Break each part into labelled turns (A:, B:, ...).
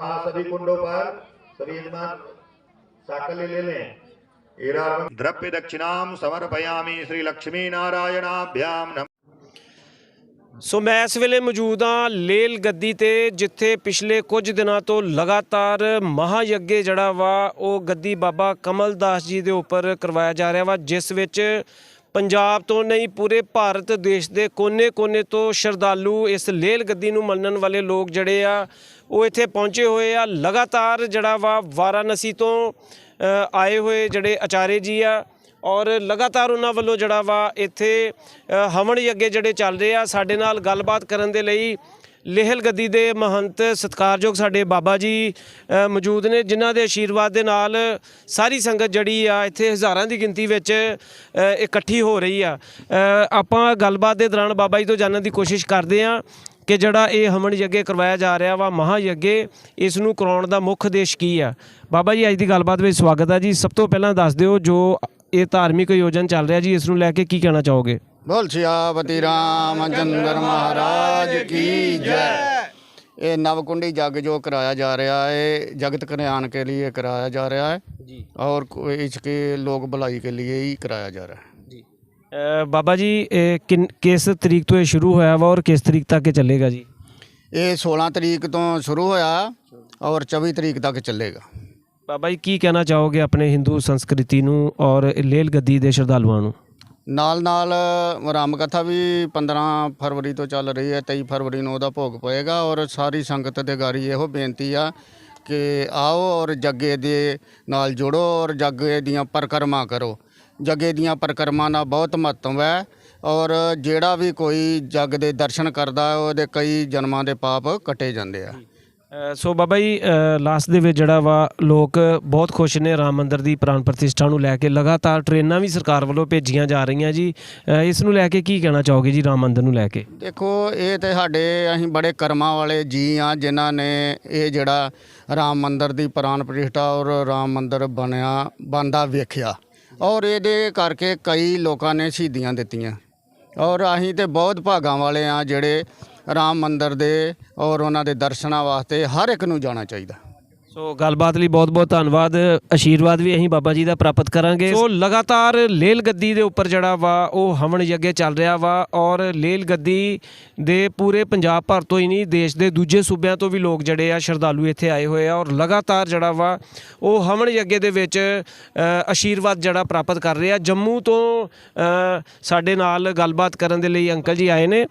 A: हाँ सभी कुंडों पर सभी यजमान साकल्य ले लें हीरार्पण द्रव्य दक्षिणाम समर्पयामि श्री लक्ष्मी नारायणाभ्याम नमः
B: ਸੋ ਮੈਂ ਇਸ ਵੇਲੇ ਮੌਜੂਦ ਹਾਂ ਲੇਲ ਗੱਦੀ ਤੇ ਜਿੱਥੇ ਪਿਛਲੇ ਕੁਝ ਦਿਨਾਂ ਤੋਂ ਲਗਾਤਾਰ ਮਹਾਯੱਗੇ ਜਿਹੜਾ ਵਾ ਉਹ ਗੱਦੀ ਬਾਬਾ ਕਮਲ ਦਾਸ ਜੀ ਦੇ ਉੱਪਰ ਕਰਵਾਇਆ ਜਾ ਰਿਹਾ ਵਾ ਜਿਸ ਵਿੱਚ ਪੰਜਾਬ ਤੋਂ ਨਹੀਂ, ਪੂਰੇ ਭਾਰਤ ਦੇਸ਼ ਦੇ ਕੋਨੇ-ਕੋਨੇ ਤੋਂ ਸ਼ਰਧਾਲੂ ਇਸ ਲੇਲ ਗੱਦੀ ਨੂੰ ਮੰਨਣ ਵਾਲੇ ਲੋਕ ਜਿਹੜੇ ਆ, ਉਹ ਇੱਥੇ ਪਹੁੰਚੇ ਹੋਏ ਆ। ਲਗਾਤਾਰ ਜਿਹੜਾ ਵਾ, ਵਾਰਾਣਸੀ ਤੋਂ ਆਏ ਹੋਏ ਜਿਹੜੇ ਆਚਾਰੇ ਜੀ ਆ, ਔਰ ਲਗਾਤਾਰ ਉਹਨਾਂ ਵੱਲੋਂ ਜਿਹੜਾ ਵਾ, ਇੱਥੇ ਹਵਨ ਯੱਗੇ ਜਿਹੜੇ ਚੱਲ ਰਹੇ ਆ, ਸਾਡੇ ਨਾਲ ਗੱਲਬਾਤ ਕਰਨ ਦੇ ਲਈ ਲੇਹਲ ਗੱਦੀ ਦੇ ਮਹੰਤ ਸਤਕਾਰਯੋਗ ਸਾਡੇ ਬਾਬਾ ਜੀ ਮੌਜੂਦ ਨੇ, ਜਿਨ੍ਹਾਂ ਦੇ ਆਸ਼ੀਰਵਾਦ ਦੇ ਨਾਲ ਸਾਰੀ ਸੰਗਤ ਜਿਹੜੀ ਆ, ਇੱਥੇ ਹਜ਼ਾਰਾਂ ਦੀ ਗਿਣਤੀ ਵਿੱਚ ਇਕੱਠੀ ਹੋ ਰਹੀ ਆ। ਆਪਾਂ ਗੱਲਬਾਤ ਦੇ ਦੌਰਾਨ ਬਾਬਾ ਜੀ ਤੋਂ ਜਾਣਨ ਦੀ ਕੋਸ਼ਿਸ਼ ਕਰਦੇ ਆ ਕਿ ਜਿਹੜਾ ਇਹ ਹਵਨ ਯੱਗੇ ਕਰਵਾਇਆ ਜਾ ਰਿਹਾ ਵਾ ਮਹਾ ਯੱਗੇ ਇਸ ਨੂੰ ਕਰਾਉਣ ਦਾ ਮੁੱਖ ਉਦੇਸ਼ ਕੀ ਆ? ਬਾਬਾ ਜੀ, ਅੱਜ ਦੀ ਗੱਲਬਾਤ ਵਿੱਚ ਸਵਾਗਤ ਆ ਜੀ। ਸਭ ਤੋਂ ਪਹਿਲਾਂ ਦੱਸ ਦਿਓ ਜੋ ਇਹ ਧਾਰਮਿਕ ਆਯੋਜਨ ਚੱਲ ਰਿਹਾ ਜੀ, ਇਸ ਨੂੰ ਲੈ ਕੇ ਕੀ ਕਹਿਣਾ ਚਾਹੋਗੇ?
C: बोल सियापति रामचंद्र महाराज की जय ਇਹ ਨਵਕੁੰਡੀ ਜਗ ਜੋ ਕਰਾਇਆ ਜਾ ਰਿਹਾ ਹੈ ਜਗਤ ਕਲਿਆਣ के लिए कराया जा रहा है
B: ਜੀ
C: और को- इसके लोक भलाई के लिए ही कराया जा रहा है
B: ਜੀ ਬਾਬਾ ਜੀ ਇਹ ਕਿਨ ਕਿਸ ਤਰੀਕ ਤੋਂ ਇਹ ਸ਼ੁਰੂ ਹੋਇਆ ਵਾ ਔਰ ਕਿਸ ਤਰੀਕ ਤੱਕ ਇਹ ਚੱਲੇਗਾ ਜੀ
C: ਇਹ 16 ਤਰੀਕ ਤੋਂ ਸ਼ੁਰੂ ਹੋਇਆ ਔਰ 24 ਤਰੀਕ ਤੱਕ ਚੱਲੇਗਾ
B: ਬਾਬਾ ਜੀ ਕੀ ਕਹਿਣਾ ਚਾਹੋਗੇ ਆਪਣੇ ਹਿੰਦੂ ਸੰਸਕ੍ਰਿਤੀ ਨੂੰ ਔਰ ਲੇਲ ਗੱਦੀ ਦੇ ਸ਼ਰਧਾਲੂਆਂ ਨੂੰ
C: ਨਾਲ ਨਾਲ ਰਾਮ ਕਥਾ ਵੀ 15 ਫਰਵਰੀ ਤੋਂ ਚੱਲ ਰਹੀ ਹੈ 23 ਫਰਵਰੀ ਨੂੰ ਉਹਦਾ ਭੋਗ ਪਏਗਾ ਔਰ ਸਾਰੀ ਸੰਗਤ ਦੇ ਗਾਰੀ ਇਹੋ ਬੇਨਤੀ ਆ ਕਿ ਆਓ ਔਰ ਜੱਗੇ ਦੇ ਨਾਲ ਜੁੜੋ ਔਰ ਜੱਗੇ ਦੀਆਂ ਪਰਿਕਰਮਾ ਕਰੋ। ਜੱਗੇ ਦੀਆਂ ਪਰਿਕਰਮਾ ਦਾ ਬਹੁਤ ਮਹੱਤਵ ਹੈ ਔਰ ਜਿਹੜਾ ਵੀ ਕੋਈ ਜੱਗ ਦੇ ਦਰਸ਼ਨ ਕਰਦਾ ਉਹਦੇ ਕਈ ਜਨਮਾਂ ਦੇ ਪਾਪ ਕੱਟੇ ਜਾਂਦੇ ਆ।
B: ਸੋ ਬਾਬਾ ਜੀ ਲਾਸਟ ਦੇ ਵਿੱਚ ਜਿਹੜਾ ਵਾ, ਲੋਕ ਬਹੁਤ ਖੁਸ਼ ਨੇ ਰਾਮ ਮੰਦਰ ਦੀ ਪ੍ਰਾਣ ਪ੍ਰਤਿਸ਼ਠਾ ਨੂੰ ਲੈ ਕੇ। ਲਗਾਤਾਰ ਟ੍ਰੇਨਾਂ ਵੀ ਸਰਕਾਰ ਵੱਲੋਂ ਭੇਜੀਆਂ ਜਾ ਰਹੀਆਂ ਜੀ। ਇਸ ਨੂੰ ਲੈ ਕੇ ਕੀ ਕਹਿਣਾ ਚਾਹੋਗੇ ਜੀ ਰਾਮ ਮੰਦਰ ਨੂੰ ਲੈ ਕੇ?
C: ਦੇਖੋ, ਇਹ ਤੇ ਸਾਡੇ ਅਸੀਂ ਬੜੇ ਕਰਮਾਂ ਵਾਲੇ ਜੀ ਆ ਜਿਨ੍ਹਾਂ ਨੇ ਇਹ ਜਿਹੜਾ ਰਾਮ ਮੰਦਰ ਦੀ ਪ੍ਰਾਣ ਪ੍ਰਤਿਸ਼ਠਾ ਔਰ ਰਾਮ ਮੰਦਰ ਬਣਿਆ, ਬਣਦਾ ਵੇਖਿਆ। ਔਰ ਇਹਦੇ ਕਰਕੇ ਕਈ ਲੋਕਾਂ ਨੇ ਸ਼ਹੀਦੀਆਂ ਦਿੱਤੀਆਂ। ਔਰ ਅਸੀਂ ਤੇ ਬਹੁਤ ਭਾਗਾਂ ਵਾਲੇ ਆ ਜਿਹੜੇ ਰਾਮ ਮੰਦਰ ਦੇ ਔਰ ਉਹਨਾਂ ਦੇ ਦਰਸ਼ਨਾਂ ਵਾਸਤੇ ਹਰ ਇੱਕ ਨੂੰ ਜਾਣਾ ਚਾਹੀਦਾ।
B: ਸੋ ਗੱਲਬਾਤ ਲਈ ਬਹੁਤ-ਬਹੁਤ ਧੰਨਵਾਦ। ਆਸ਼ੀਰਵਾਦ ਵੀ ਅਸੀਂ ਬਾਬਾ ਜੀ ਦਾ ਪ੍ਰਾਪਤ ਕਰਾਂਗੇ। ਸੋ ਲਗਾਤਾਰ ਲੇਲ ਗੱਦੀ ਦੇ ਉੱਪਰ ਜਿਹੜਾ ਵਾ ਉਹ ਹਵਨ ਯੱਗੇ ਚੱਲ ਰਿਹਾ ਵਾ ਔਰ ਲੇਲ ਗੱਦੀ ਦੇ ਪੂਰੇ ਪੰਜਾਬ ਭਰ ਤੋਂ ਹੀ ਨਹੀਂ ਦੇਸ਼ ਦੇ ਦੂਜੇ ਸੂਬਿਆਂ ਤੋਂ ਵੀ ਲੋਕ ਜਿਹੜੇ ਆ ਸ਼ਰਧਾਲੂ ਇੱਥੇ ਆਏ ਹੋਏ ਆ ਔਰ ਲਗਾਤਾਰ ਜਿਹੜਾ ਵਾ ਉਹ ਹਵਨ ਯੱਗੇ ਦੇ ਵਿੱਚ ਅ, ਆਸ਼ੀਰਵਾਦ ਜਿਹੜਾ ਪ੍ਰਾਪਤ ਕਰ ਰਹੇ ਆ। ਜੰਮੂ ਤੋਂ ਸਾਡੇ ਨਾਲ ਗੱਲਬਾਤ ਕਰਨ ਦੇ ਲਈ ਅੰਕਲ ਜੀ ਆਏ ਨੇ।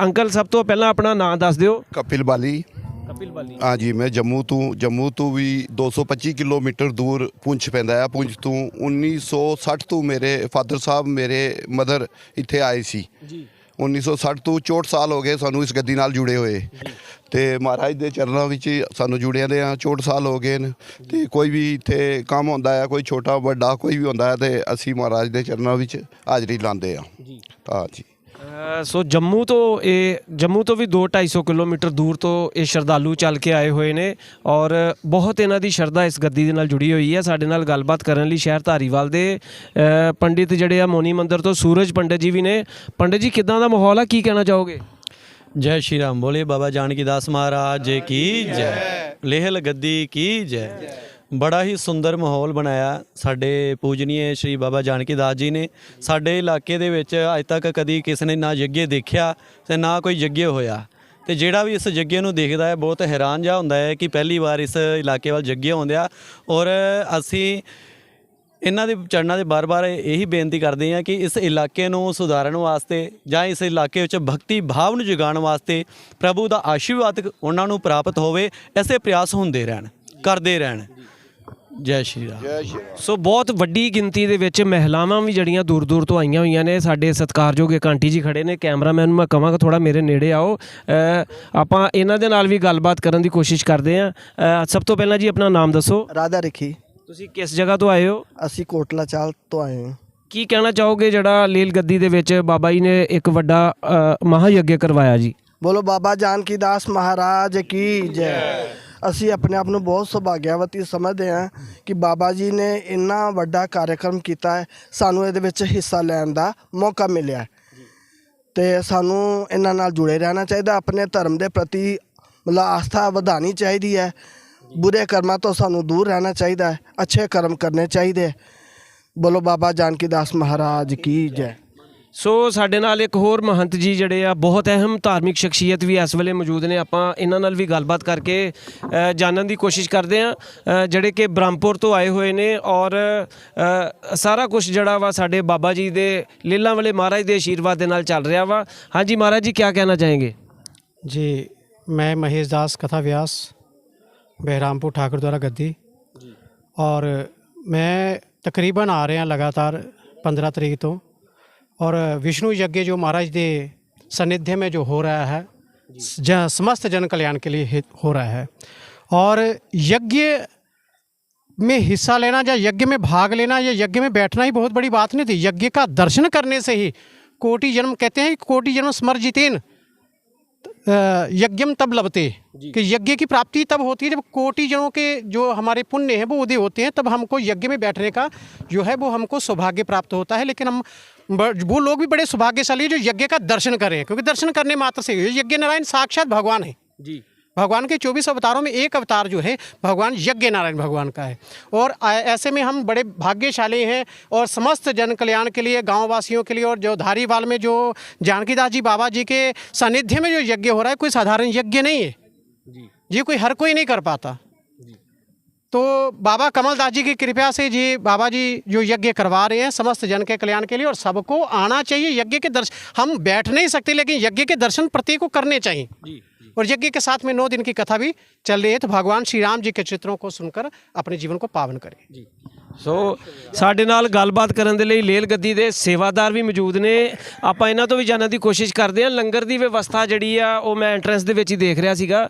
B: ਅੰਕਲ ਸਭ ਤੋਂ ਪਹਿਲਾਂ ਆਪਣਾ ਨਾਮ ਦੱਸ ਦਿਓ।
D: ਕਪਿਲ ਬਾਲੀ।
B: ਕਪਿਲ ਬਾਲੀ।
D: ਹਾਂਜੀ ਮੈਂ ਜੰਮੂ ਤੋਂ ਜੰਮੂ ਤੋਂ ਵੀ 225 ਕਿਲੋਮੀਟਰ ਦੂਰ ਪੁੰਛ ਪੈਂਦਾ ਹੈ ਪੁੰਛ ਤੋਂ 1960 ਤੋਂ ਮੇਰੇ ਫਾਦਰ ਸਾਹਿਬ ਮੇਰੇ ਮਦਰ ਇੱਥੇ ਆਏ ਸੀ।
B: ਜੀ।
D: 1960 ਤੋਂ 64 ਸਾਲ ਹੋ ਗਏ ਸਾਨੂੰ ਇਸ ਗੱਦੀ ਨਾਲ ਜੁੜੇ ਹੋਏ। ਤੇ ਮਹਾਰਾਜ ਦੇ ਚਰਨਾਂ ਵਿੱਚ ਸਾਨੂੰ ਜੁੜਿਆਂ ਦੇ ਆ 64 ਸਾਲ ਹੋ ਗਏ ਨੇ। ਤੇ ਕੋਈ ਵੀ ਇੱਥੇ ਕੰਮ ਹੁੰਦਾ ਹੈ ਕੋਈ ਛੋਟਾ ਵੱਡਾ ਕੋਈ ਵੀ ਹੁੰਦਾ ਹੈ ਤੇ ਅਸੀਂ ਮਹਾਰਾਜ ਦੇ ਚਰਨਾਂ ਵਿੱਚ ਹਾਜ਼ਰੀ ਲਾਉਂਦੇ ਆ।
B: ਜੀ।
D: ਹਾਂਜੀ
B: ਅ, ਸੋ ਜੰਮੂ ਤੋਂ ਇਹ, ਜੰਮੂ ਤੋਂ ਵੀ 2-250 ਕਿਲੋਮੀਟਰ ਦੂਰ ਤੋਂ ਇਹ ਸ਼ਰਧਾਲੂ ਚੱਲ ਕੇ ਆਏ ਹੋਏ ਨੇ ਔਰ ਬਹੁਤ ਇਹਨਾਂ ਦੀ ਸ਼ਰਧਾ ਇਸ ਗੱਦੀ ਦੇ ਨਾਲ ਜੁੜੀ ਹੋਈ ਹੈ। ਸਾਡੇ ਨਾਲ ਗੱਲਬਾਤ ਕਰਨ ਲਈ ਸ਼ਹਿਰ ਧਾਰੀਵਾਲ ਦੇ ਪੰਡਿਤ ਜਿਹੜੇ ਆ ਮੋਨੀ ਮੰਦਰ ਤੋਂ ਸੂਰਜ ਪੰਡਿਤ ਜੀ ਵੀ ਨੇ। ਪੰਡਿਤ ਜੀ, ਕਿਦਾਂ ਦਾ ਮਾਹੌਲ ਆ? ਕੀ ਕਹਿਣਾ ਚਾਹੋਗੇ?
E: ਜੈ ਸ਼੍ਰੀ ਰਾਮ ਬੋਲੇ। ਬਾਬਾ ਜਾਨਕੀ ਦਾਸ ਮਹਾਰਾਜ, ਜੀ ਕੀ ਜੈ। ਲੇਹਲ ਗੱਦੀ ਕੀ ਜੈ। ਬੜਾ ਹੀ ਸੁੰਦਰ ਮਾਹੌਲ ਬਣਾਇਆ ਸਾਡੇ ਪੂਜਨੀਏ ਸ਼੍ਰੀ ਬਾਬਾ ਜਾਨਕੀ ਦਾਸ ਜੀ ਨੇ। ਸਾਡੇ ਇਲਾਕੇ ਦੇ ਵਿੱਚ ਅੱਜ ਤੱਕ ਕਦੀ ਕਿਸੇ ਨੇ ਨਾ ਯੱਗੇ ਦੇਖਿਆ ਤੇ ਨਾ ਕੋਈ ਯੱਗੇ ਹੋਇਆ। ਤੇ ਜਿਹੜਾ ਵੀ ਇਸ ਜੱਗੇ ਨੂੰ ਦੇਖਦਾ ਹੈ, ਬਹੁਤ ਹੈਰਾਨ ਜਿਹਾ ਹੁੰਦਾ ਹੈ ਕਿ ਪਹਿਲੀ ਵਾਰ ਇਸ ਇਲਾਕੇ ਵੱਲ ਜੱਗੇ ਆਉਂਦੇ ਆ ਔਰ ਅਸੀਂ ਇਹਨਾਂ ਦੇ ਚਰਨਾਂ ਦੇ ਬਾਰ-ਬਾਰ ਇਹੀ ਬੇਨਤੀ ਕਰਦੇ ਹਾਂ ਕਿ ਇਸ ਇਲਾਕੇ ਨੂੰ ਸੁਧਾਰਨ ਵਾਸਤੇ ਜਾਂ ਇਸ ਇਲਾਕੇ ਵਿੱਚ ਭਗਤੀ ਭਾਵ ਨੂੰ ਜਗਾਉਣ ਵਾਸਤੇ ਪ੍ਰਭੂ ਦਾ ਆਸ਼ੀਰਵਾਦ ਉਹਨਾਂ ਨੂੰ ਪ੍ਰਾਪਤ ਹੋਵੇ, ਐਸੇ ਪ੍ਰਯਾਸ ਹੁੰਦੇ ਰਹਿਣ, ਕਰਦੇ ਰਹਿਣ। ਜੈ ਸ਼੍ਰੀ ਰਾਮ।
D: ਜੈ ਸ਼੍ਰੀ
B: ਸੋ ਬਹੁਤ ਵੱਡੀ ਗਿਣਤੀ ਦੇ ਵਿੱਚ ਮਹਿਲਾਵਾਂ ਵੀ ਜਿਹੜੀਆਂ ਦੂਰ ਦੂਰ ਤੋਂ ਆਈਆਂ ਹੋਈਆਂ ਨੇ ਸਾਡੇ ਸਤਿਕਾਰਯੋਗ ਇੱਕ ਆਂਟੀ ਜੀ ਖੜੇ ਨੇ ਕੈਮਰਾਮੈਨ ਨੂੰ ਮੈਂ ਕਹਾਂਗਾ ਥੋੜਾ ਮੇਰੇ ਨੇੜੇ ਆਓ। ਆਪਾਂ ਇਹਨਾਂ ਦੇ ਨਾਲ ਵੀ ਗੱਲਬਾਤ ਕਰਨ ਦੀ ਕੋਸ਼ਿਸ਼ ਕਰਦੇ ਹਾਂ। ਅ, ਸਭ ਤੋਂ ਪਹਿਲਾਂ ਜੀ ਆਪਣਾ ਨਾਮ ਦੱਸੋ।
F: ਰਾਧਾ ਰਖੀ।
B: ਤੁਸੀਂ ਕਿਸ ਜਗ੍ਹਾ ਤੋਂ ਆਏ ਹੋ?
F: ਅਸੀਂ ਕੋਟਲਾ ਚਾਲ ਤੋਂ ਆਏ ਹਾਂ।
B: ਕੀ ਕਹਿਣਾ ਚਾਹੋਗੇ ਜਿਹੜਾ ਲੀਲ ਗੱਦੀ ਦੇ ਵਿੱਚ ਬਾਬਾ ਜੀ ਨੇ ਇੱਕ ਵੱਡਾ ਮਹਾਯੱਗ ਕਰਵਾਇਆ ਜੀ?
F: ਬੋਲੋ ਬਾਬਾ ਜਾਨਕੀ ਦਾਸ ਮਹਾਰਾਜ ਕੀ ਜੈ। ਅਸੀਂ ਆਪਣੇ ਆਪ ਨੂੰ ਬਹੁਤ ਸੁਭਾਗਿਆਵਤੀ ਸਮਝਦੇ ਹਾਂ ਕਿ ਬਾਬਾ ਜੀ ਨੇ ਇੰਨਾ ਵੱਡਾ ਕਾਰਜਕ੍ਰਮ ਕੀਤਾ ਹੈ, ਸਾਨੂੰ ਇਹਦੇ ਵਿੱਚ ਹਿੱਸਾ ਲੈਣ ਦਾ ਮੌਕਾ ਮਿਲਿਆ ਹੈ। ਤੇ ਸਾਨੂੰ ਇਹਨਾਂ ਨਾਲ ਜੁੜੇ ਰਹਿਣਾ ਚਾਹੀਦਾ, ਆਪਣੇ ਧਰਮ ਦੇ ਪ੍ਰਤੀ ਮਤਲਬ ਆਸਥਾ ਵਧਾਉਣੀ ਚਾਹੀਦੀ ਹੈ। ਬੁਰੇ ਕਰਮਾਂ ਤੋਂ ਸਾਨੂੰ ਦੂਰ ਰਹਿਣਾ ਚਾਹੀਦਾ ਹੈ, ਅੱਛੇ ਕਰਮ ਕਰਨੇ ਚਾਹੀਦੇ ਬੋਲੋ ਬਾਬਾ ਜਾਨਕੀ ਦਾਸ ਮਹਾਰਾਜ ਕੀ ਜੈ।
B: ਸੋ ਸਾਡੇ ਨਾਲ ਇੱਕ ਹੋਰ ਮਹੰਤ ਜੀ ਜਿਹੜੇ ਆ, ਬਹੁਤ ਅਹਿਮ ਧਾਰਮਿਕ ਸ਼ਖਸੀਅਤ ਵੀ ਇਸ ਵੇਲੇ ਮੌਜੂਦ ਨੇ। ਆਪਾਂ ਇਹਨਾਂ ਨਾਲ ਵੀ ਗੱਲਬਾਤ ਕਰਕੇ ਜਾਣਨ ਦੀ ਕੋਸ਼ਿਸ਼ ਕਰਦੇ ਆ ਜਿਹੜੇ ਕਿ ਬ੍ਰਹਮਪੁਰ ਤੋਂ ਆਏ ਹੋਏ ਨੇ ਔਰ ਸਾਰਾ ਕੁਝ ਜਿਹੜਾ ਵਾ ਸਾਡੇ ਬਾਬਾ ਜੀ ਦੇ ਲੀਲਾਂ ਵਾਲੇ ਮਹਾਰਾਜ ਦੇ ਆਸ਼ੀਰਵਾਦ ਦੇ ਨਾਲ ਚੱਲ ਰਿਹਾ ਵਾ। ਹਾਂਜੀ ਮਹਾਰਾਜ ਜੀ ਕੀ ਕਹਿਣਾ
G: ਚਾਹੇਗੇ? ਜੀ, ਮੈਂ ਮਹੇਸ਼ ਦਾਸ ਕਥਾ ਵਿਆਸ, ਬਹਿਰਾਮਪੁਰ ਠਾਕੁਰ ਦੁਆਰਾ ਗੱਦੀ। ਔਰ ਮੈਂ ਤਕਰੀਬਨ ਆ ਰਿਹਾ ਲਗਾਤਾਰ 15 ਤਰੀਕ ਤੋਂ। और विष्णु यज्ञ जो महाराज के सानिध्य में जो हो रहा है ज। समस्त जन कल्याण के लिए हो रहा है। और यज्ञ में हिस्सा लेना या यज्ञ में भाग लेना या यज्ञ में बैठना ही बहुत बड़ी बात नहीं थी। यज्ञ का दर्शन करने से ही कोटि जन्म कहते हैं कोटि जन्म स्मर्जितेन अ, यज्ञम तब लबते कि यज्ञ की प्राप्ति तब होती है जब कोटि जनों के जो हमारे पुण्य हैं वो उदय होते हैं तब हमको यज्ञ में बैठने का जो है वो हमको सौभाग्य प्राप्त होता है। लेकिन हम वो लोग भी बड़े सौभाग्यशाली हैं जो यज्ञ का दर्शन करें क्योंकि दर्शन करने मात्र से यज्ञ नारायण साक्षात भगवान है।
B: जी।
G: भगवान के चौबीस अवतारों में एक अवतार जो है भगवान यज्ञ नारायण भगवान का है। और ऐसे में हम बड़े भाग्यशाली हैं और समस्त जन कल्याण के लिए गाँव वासियों के लिए और जो धारीवाल में जो जानकीदास जी बाबा जी के सानिध्य में जो यज्ञ हो रहा है कोई साधारण यज्ञ नहीं है। जी। कोई हर कोई नहीं कर पाता। तो बाबा कमलदास जी की कृपया से जी बाबा जी जो यज्ञ करवा रहे हैं समस्त जन के कल्याण के लिए और सबको आना चाहिए यज्ञ के दर्शन हम बैठ नहीं सकते लेकिन यज्ञ के दर्शन प्रत्येक को करने चाहिए। जी और यज्ञ के साथ में नौ दिन की कथा भी चल रही है तो भगवान श्री राम जी के चित्रों को सुनकर अपने जीवन को पावन करें।
B: ਸੋ ਸਾਡੇ ਨਾਲ ਗੱਲਬਾਤ ਕਰਨ ਦੇ ਲਈ ਲੇਲ ਗੱਦੀ ਦੇ ਸੇਵਾਦਾਰ ਵੀ ਮੌਜੂਦ ਨੇ। ਆਪਾਂ ਇਹਨਾਂ ਤੋਂ ਵੀ ਜਾਣਨ ਦੀ ਕੋਸ਼ਿਸ਼ ਕਰਦੇ ਹਾਂ। ਲੰਗਰ ਦੀ ਵਿਵਸਥਾ ਜਿਹੜੀ ਆ, ਉਹ ਮੈਂ ਐਂਟਰੈਂਸ ਦੇ ਵਿੱਚ ਹੀ ਦੇਖ ਰਿਹਾ ਸੀਗਾ।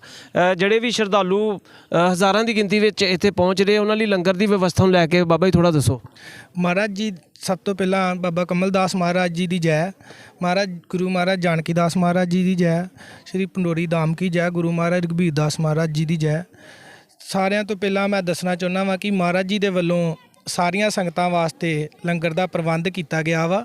B: ਜਿਹੜੇ ਵੀ ਸ਼ਰਧਾਲੂ ਹਜ਼ਾਰਾਂ ਦੀ ਗਿਣਤੀ ਵਿੱਚ ਇੱਥੇ ਪਹੁੰਚ ਰਹੇ, ਉਹਨਾਂ ਲਈ ਲੰਗਰ ਦੀ ਵਿਵਸਥਾ ਨੂੰ ਲੈ ਕੇ ਬਾਬਾ ਜੀ ਥੋੜਾ ਦੱਸੋ।
H: ਮਹਾਰਾਜ ਜੀ, ਸਭ ਤੋਂ ਪਹਿਲਾਂ ਬਾਬਾ ਕਮਲਦਾਸ ਮਹਾਰਾਜ ਜੀ ਦੀ ਜੈ। ਮਹਾਰਾਜ, ਗੁਰੂ ਮਹਾਰਾਜ ਜਾਨਕੀ ਦਾਸ ਮਹਾਰਾਜ ਜੀ ਦੀ ਜੈ। ਸ੍ਰੀ ਪੰਡੋਰੀ ਧਾਮ ਕੀ ਜੈ, ਗੁਰੂ ਮਹਾਰਾਜ ਰਘਬੀਰ ਦਾਸ ਮਹਾਰਾਜ ਜੀ ਦੀ ਜੈ। ਸਾਰਿਆਂ ਤੋਂ ਪਹਿਲਾਂ ਮੈਂ ਦੱਸਣਾ ਚਾਹੁੰਦਾ ਵਾਂ ਕਿ ਮਹਾਰਾਜ ਜੀ ਦੇ ਵੱਲੋਂ ਸਾਰੀਆਂ ਸੰਗਤਾਂ ਵਾਸਤੇ ਲੰਗਰ ਦਾ ਪ੍ਰਬੰਧ ਕੀਤਾ ਗਿਆ ਵਾ।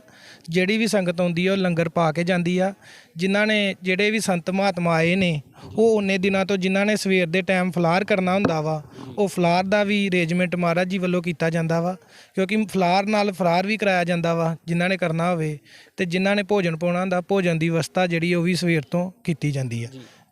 H: ਜਿਹੜੀ ਵੀ ਸੰਗਤ ਆਉਂਦੀ ਹੈ ਉਹ ਲੰਗਰ ਪਾ ਕੇ ਜਾਂਦੀ ਆ। ਜਿਨ੍ਹਾਂ ਨੇ ਜਿਹੜੇ ਵੀ ਸੰਤ ਮਹਾਤਮਾ ਆਏ ਨੇ, ਉਹ ਉਹਨੇ ਦਿਨਾਂ ਤੋਂ ਜਿਨ੍ਹਾਂ ਨੇ ਸਵੇਰ ਦੇ ਟਾਈਮ ਫਲਾਰ ਕਰਨਾ ਹੁੰਦਾ ਵਾ, ਉਹ ਫਲਾਰ ਦਾ ਵੀ ਅਰੇਂਜਮੈਂਟ ਮਹਾਰਾਜ ਜੀ ਵੱਲੋਂ ਕੀਤਾ ਜਾਂਦਾ ਵਾ। ਕਿਉਂਕਿ ਫਲਾਰ ਨਾਲ ਫਰਾਰ ਵੀ ਕਰਾਇਆ ਜਾਂਦਾ ਵਾ, ਜਿਨ੍ਹਾਂ ਨੇ ਕਰਨਾ ਹੋਵੇ ਤੇ ਜਿਨ੍ਹਾਂ ਨੇ ਭੋਜਨ ਪਾਉਣਾ ਹੁੰਦਾ, ਭੋਜਨ ਦੀ ਵਿਵਸਥਾ ਜਿਹੜੀ ਉਹ ਵੀ ਸਵੇਰ ਤੋਂ ਕੀਤੀ ਜਾਂਦੀ ਆ।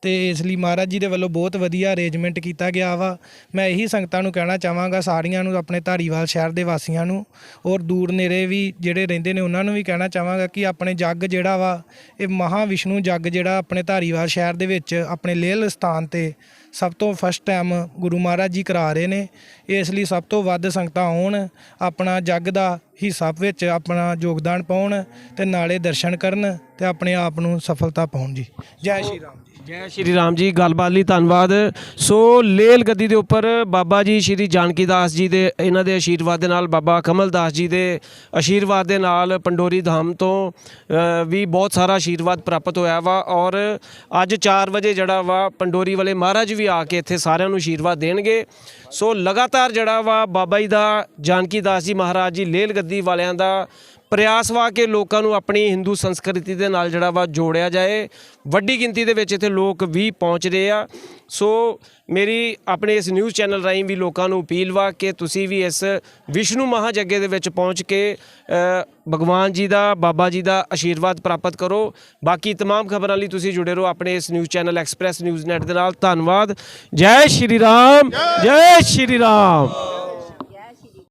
H: ਤੇ ਇਸ ਲਈ ਮਹਾਰਾਜ ਜੀ ਦੇ ਵੱਲੋਂ ਬਹੁਤ ਵਧੀਆ ਅਰੇਂਜਮੈਂਟ ਕੀਤਾ ਗਿਆ ਵਾ। ਮੈਂ ਇਹੀ ਸੰਗਤਾਂ ਨੂੰ ਕਹਿਣਾ ਚਾਹਾਂਗਾ, ਸਾਰੀਆਂ ਨੂੰ ਆਪਣੇ ਧਾਰੀਵਾਲ ਸ਼ਹਿਰ ਦੇ ਵਾਸੀਆਂ ਨੂੰ। ਔਰ ਦੂਰ ਨੇੜੇ ਵੀ ਜਿਹੜੇ ਰਹਿੰਦੇ ਨੇ, ਉਹਨਾਂ ਨੂੰ ਵੀ ਕਹਿਣਾ ਚਾਹਾਂਗਾ ਕਿ ਆਪਣੇ ਜੱਗ ਜਿਹੜਾ ਵਾ, ਇਹ ਮਹਾ ਵਿਸ਼ਨੂੰ ਜੱਗ ਜਿਹੜਾ ਆਪਣੇ ਧਾਰੀਵਾਲ ਸ਼ਹਿਰ ਦੇ ਵਿੱਚ, ਆਪਣੇ ਲੇਲ ਸਥਾਨ ਤੇ ਸਭ ਤੋਂ ਫਸਟ ਟਾਈਮ ਗੁਰੂ ਮਹਾਰਾਜ ਜੀ ਕਰਾ ਰਹੇ ਨੇ। ਇਸ ਲਈ ਸਭ ਤੋਂ ਵੱਧ ਸੰਗਤਾਂ ਆਉਣ, ਆਪਣਾ ਜੱਗ ਦਾ ਹਿੱਸਾ ਵਿੱਚ ਆਪਣਾ ਯੋਗਦਾਨ ਪਾਉਣ ਤੇ ਨਾਲੇ ਦਰਸ਼ਨ ਕਰਨ ਤੇ ਆਪਣੇ ਆਪ ਨੂੰ ਸਫਲਤਾ ਪਾਉਣ ਜੀ। ਜੈ ਸ਼੍ਰੀ ਰਾਮ ਜੀ।
B: ਜੈ ਸ਼੍ਰੀ ਰਾਮ ਜੀ, ਗੱਲਬਾਤ ਲਈ ਧੰਨਵਾਦ। ਸੋ ਲੇਲ ਗੱਦੀ ਦੇ ਉੱਪਰ ਬਾਬਾ ਜੀ ਸ਼੍ਰੀ ਜਾਨਕੀ ਦਾਸ ਜੀ ਦੇ, ਇਹਨਾਂ ਦੇ ਆਸ਼ੀਰਵਾਦ ਦੇ ਨਾਲ ਬਾਬਾ ਕਮਲ ਦਾਸ ਜੀ ਦੇ ਆਸ਼ੀਰਵਾਦ ਦੇ ਨਾਲ ਪੰਡੋਰੀ ਧਾਮ ਤੋਂ ਵੀ ਬਹੁਤ ਸਾਰਾ ਆਸ਼ੀਰਵਾਦ ਪ੍ਰਾਪਤ ਹੋਇਆ ਵਾ ਔਰ ਅੱਜ 4 ਵਜੇ ਜਿਹੜਾ ਵਾ ਪੰਡੋਰੀ ਵਾਲੇ ਮਹਾਰਾਜ ਵੀ ਆ ਕੇ ਇੱਥੇ ਸਾਰਿਆਂ ਨੂੰ ਆਸ਼ੀਰਵਾਦ ਦੇਣਗੇ। ਸੋ ਲਗਾਤਾਰ ਜਿਹੜਾ ਵਾ ਬਾਬਾ ਜੀ ਦਾ, ਜਾਨਕੀ ਦਾਸ ਜੀ ਮਹਾਰਾਜ ਜੀ ਲੇਲ ਗੱਦੀ ਵਾਲਿਆਂ ਦਾ ਪ੍ਰਯਾਸ ਵਾ ਕੇ ਲੋਕਾਂ ਨੂੰ ਆਪਣੀ ਹਿੰਦੂ ਸੰਸਕ੍ਰਿਤੀ ਦੇ ਨਾਲ ਜਿਹੜਾ ਵਾ ਜੋੜਿਆ ਜਾਏ ਵੱਡੀ ਗਿਣਤੀ ਦੇ ਵਿੱਚ ਇੱਥੇ ਲੋਕ ਵੀ ਪਹੁੰਚ ਰਹੇ ਆ ਸੋ ਮੇਰੀ ਆਪਣੇ ਇਸ ਨਿਊਜ਼ ਚੈਨਲ ਰਾਹੀਂ ਵੀ ਲੋਕਾਂ ਨੂੰ ਅਪੀਲ ਵਾ ਕਿ ਤੁਸੀਂ ਵੀ ਇਸ ਵਿਸ਼ਨੂੰ ਮਹਾਜੱਗੇ ਦੇ ਵਿੱਚ ਪਹੁੰਚ ਕੇ ਅ, ਭਗਵਾਨ ਜੀ ਦਾ ਬਾਬਾ ਜੀ ਦਾ ਆਸ਼ੀਰਵਾਦ ਪ੍ਰਾਪਤ ਕਰੋ ਬਾਕੀ तमाम ਖਬਰਾਂ ਲਈ ਤੁਸੀਂ ਜੁੜੇ ਰਹੋ ਆਪਣੇ ਇਸ news channel express news net ਦੇ ਨਾਲ ਧੰਨਵਾਦ ਜੈ ਸ਼੍ਰੀ ਰਾਮ ਜੈ ਸ਼੍ਰੀ ਰਾਮ